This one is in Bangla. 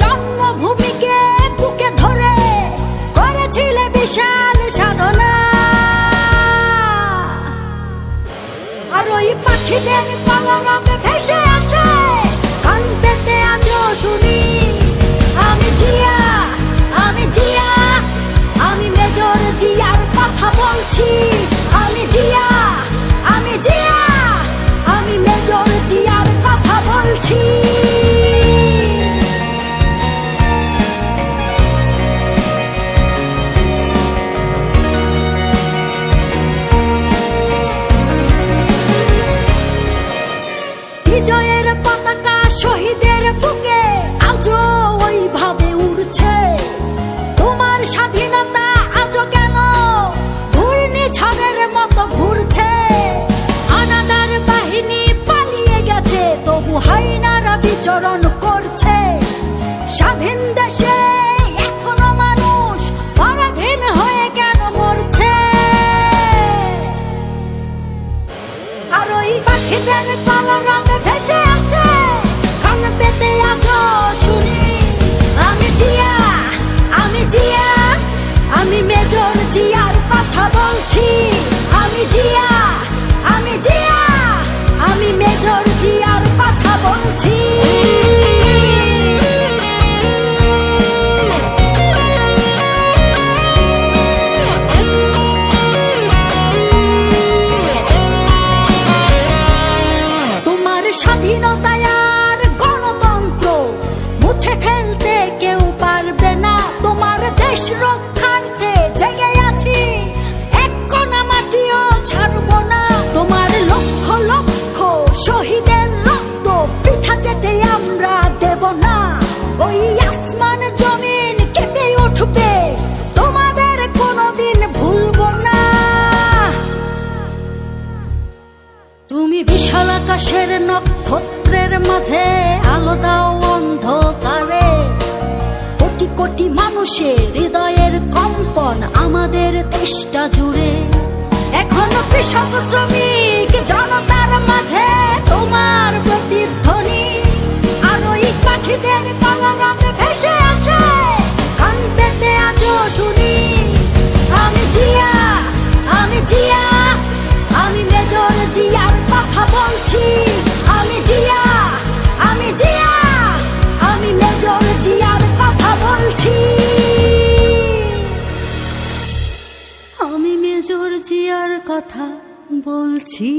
জন্মভূমিকে বুকে ধরে পাখিদের কলরবে ভেসে আসে কান পেতে আজও শুনি। তবু হাইনারা বিচরণ ফেলতে কেউ পারবে না। তোমার দেশ রক্ষার্থে জেগে আছি। উঠবে। তোমাদের কোনোদিন না। তুমি বিশাল আকাশের নক্ষত্রের মাঝে আলো দাও। অন্ধকারে। কোটি কোটি মানুষের হৃদয়ের কম্পন আমাদের দেশটা জুড়ে। এখনও কৃষক শ্রমিক জনতার মাঝে আমি মেজর জিয়ার কথা বলছি।